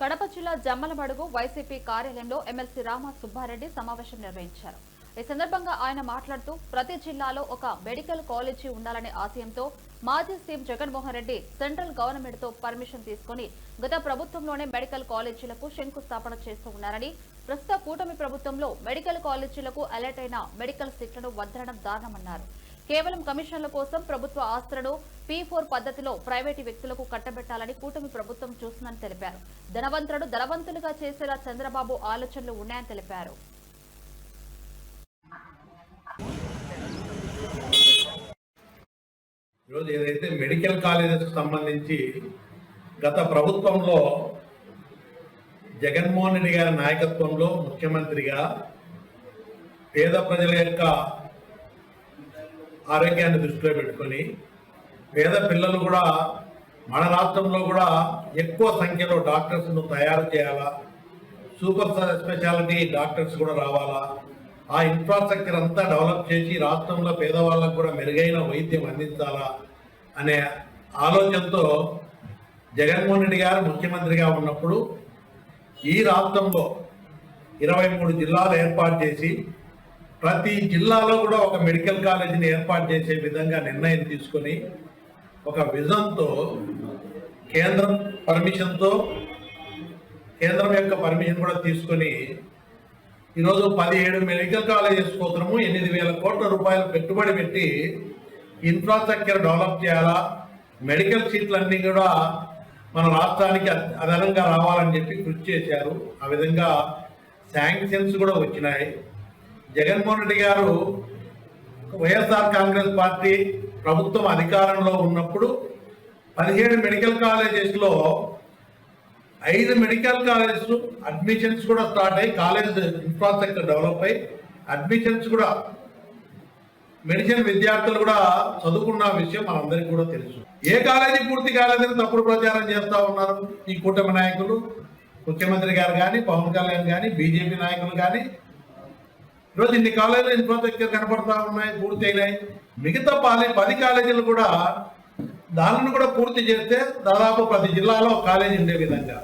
కడప జిల్లా జమ్మలమడుగు వైసీపీ కార్యాలయంలో ఎమ్మెల్సీ రామ సుబ్బారెడ్డి సమావేశం నిర్వహించారు. ఈ సందర్భంగా ఆయన మాట్లాడుతూ ప్రతి జిల్లాలో ఒక మెడికల్ కాలేజీ ఉండాలనే ఆశయంతో మాజీ సీఎం జగన్మోహన్ రెడ్డి సెంట్రల్ గవర్నమెంట్తో పర్మిషన్ తీసుకుని గత ప్రభుత్వంలోనే మెడికల్ కాలేజీలకు శంకుస్థాపన చేస్తూ ఉన్నారని ప్రస్తుత కూటమి ప్రభుత్వంలో మెడికల్ కాలేజీలకు అలర్ట్ అయిన మెడికల్ సీట్లను వదలడం దారుణమన్నారు. కేవలం కమిషన్ల కోసం ప్రభుత్వ ఆస్తులను పీ ఫోర్ పద్ధతిలో ప్రైవేటు వ్యక్తులకు కట్టబెట్టాలని కూటమి ప్రభుత్వం చూస్తుందని తెలిపారు. ధనవంతులను ధనవంతులుగా చేసేలా చంద్రబాబు ఆలోచనలు ఉన్నాయని తెలిపారు. ఈరోజు ఏదైతే మెడికల్ కాలేజెస్కి సంబంధించి గత ప్రభుత్వంలో జగన్మోహన్ రెడ్డి గారి నాయకత్వంలో ముఖ్యమంత్రిగా పేద ప్రజల యొక్క ఆరోగ్యాన్ని దృష్టిలో పెట్టుకొని పేద పిల్లలు కూడా మన రాష్ట్రంలో కూడా ఎక్కువ సంఖ్యలో డాక్టర్స్ను తయారు చేయాలా? సూపర్ స్పెషాలిటీ డాక్టర్స్ కూడా రావాలా? ఆ ఇన్ఫ్రాస్ట్రక్చర్ అంతా డెవలప్ చేసి రాష్ట్రంలో పేదవాళ్ళకు కూడా మెరుగైన వైద్యం అందించాలా? అనే ఆలోచనతో జగన్మోహన్ రెడ్డి గారు ముఖ్యమంత్రిగా ఉన్నప్పుడు ఈ రాష్ట్రంలో ఇరవై మూడు జిల్లాలు ఏర్పాటు చేసి ప్రతి జిల్లాలో కూడా ఒక మెడికల్ కాలేజీని ఏర్పాటు చేసే విధంగా నిర్ణయం తీసుకొని ఒక విజన్తో కేంద్రం పర్మిషన్తో కేంద్రం యొక్క పర్మిషన్ కూడా తీసుకొని ఈరోజు పదిహేడు మెడికల్ కాలేజెస్ కోసము ఎనిమిది వేల కోట్ల రూపాయలు పెట్టుబడి పెట్టి ఇన్ఫ్రాస్ట్రక్చర్ డెవలప్ చేయాలా మెడికల్ సీట్లన్నీ కూడా మన రాష్ట్రానికి అదనంగా రావాలని చెప్పి కృషి చేశారు. ఆ విధంగా శాంక్షన్స్ కూడా వచ్చినాయి. జగన్మోహన్ రెడ్డి గారు వైఎస్ఆర్ కాంగ్రెస్ పార్టీ ప్రభుత్వం అధికారంలో ఉన్నప్పుడు పదిహేడు మెడికల్ కాలేజెస్లో ఐదు మెడికల్ కాలేజెస్ అడ్మిషన్స్ కూడా స్టార్ట్ అయ్యి కాలేజ్ ఇన్ఫ్రాస్ట్రక్చర్ డెవలప్ అయ్యి అడ్మిషన్స్ కూడా మెడిసిన్ విద్యార్థులు కూడా చదువుకున్న విషయం మనందరికీ కూడా తెలుసు. ఏ కాలేజీ పూర్తి కాలేదని తప్పుడు ప్రచారం చేస్తూ ఉన్నారు ఈ కూటమి నాయకులు. ముఖ్యమంత్రి గారు కానీ పవన్ కళ్యాణ్ కానీ బీజేపీ నాయకులు కానీ ఈరోజు ఇన్ని కాలేజీలు ఇన్ఫ్రాస్ట్రక్చర్ కనపడతా ఉన్నాయి పూర్తి అయినాయి. మిగతా పాలే పది కాలేజీలు కూడా దానిని కూడా పూర్తి చేస్తే దాదాపు ప్రతి జిల్లాలో కాలేజీ ఉండే విధంగా.